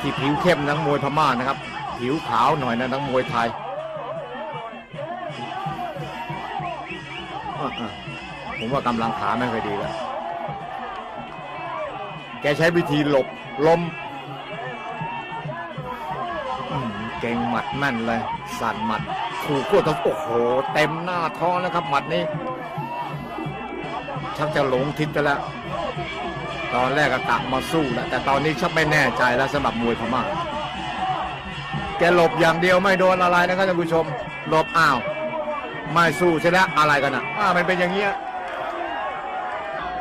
ที่ผิวเข้มนักมวยพม่านะครับ ผิวขาวหน่อยนะนักมวยไทยผมว่ากำลังขาไม่ค่อยดีแล้ว แกใช้วิธีหลบล้มเก่งหมัดแม่นเลย สั่นหมัดขู่ขั้วต้องโอ้โห เต็มหน้าท้องแล้วครับ หมัดนี้ชักจะหลงทิศไปแล้ว ตอนแรกก็ตักมาสู้แล้วแต่ตอนนี้ชักไม่แน่ใจแล้วสำหรับมวยพม่าแกหลบอย่างเดียวไม่โดนอะไรนะครับท่านผู้ชมหลบอ้าว ไม่สู้ใช่แล้วอะไรกันอะอ้ามันเป็นอย่างเงี้ย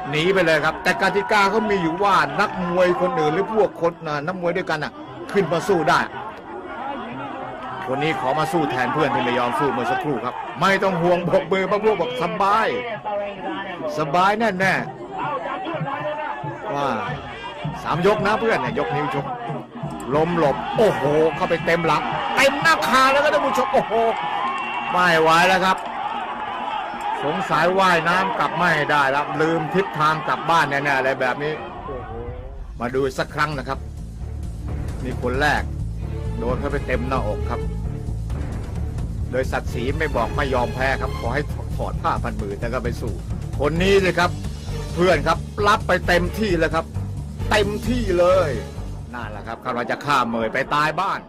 หนีไปเลยครับ แต่กติกาเขามีอยู่ว่านักมวยคนอื่นหรือพวกคนนักมวยด้วยกันอะ ขึ้นมาสู้ได้คนนี้ขอมาสู้แทนเพื่อนที่ไม่ยอมสู้เมื่อสักครู่ครับ ไม่ต้องห่วงบอกเบอร์พวกบอกสบาย สบายแน่แน่ ว่าสามยกนะเพื่อนเนี่ยยกนิ้วชกล้มหลบ โอ้โห เข้าไปเต็มหลังเต็มหน้าคาแล้วก็ท่านผู้ชมโอ้โหไม่ไหวแล้วครับ สงสัยว่ายน้ำกลับไม่ได้แล้วลืมทิศทางกลับบ้านแน่ๆอะไรแบบนี้ มาดูสักครั้งนะครับนี่คนแรก โดนเข้าไปเต็มหน้าอกครับ โดยศักดิ์ศรีไม่บอกไม่ยอมแพ้ครับ ขอให้ถอดผ้าพันมือแล้วก็ไปสู่ คนนี้เลยครับ พื่อนครับ รับไปเต็มที่เลยครับ เต็มที่เลยนั่นแหละครับกำลังจะฆ่าเมยไปตายบ้าน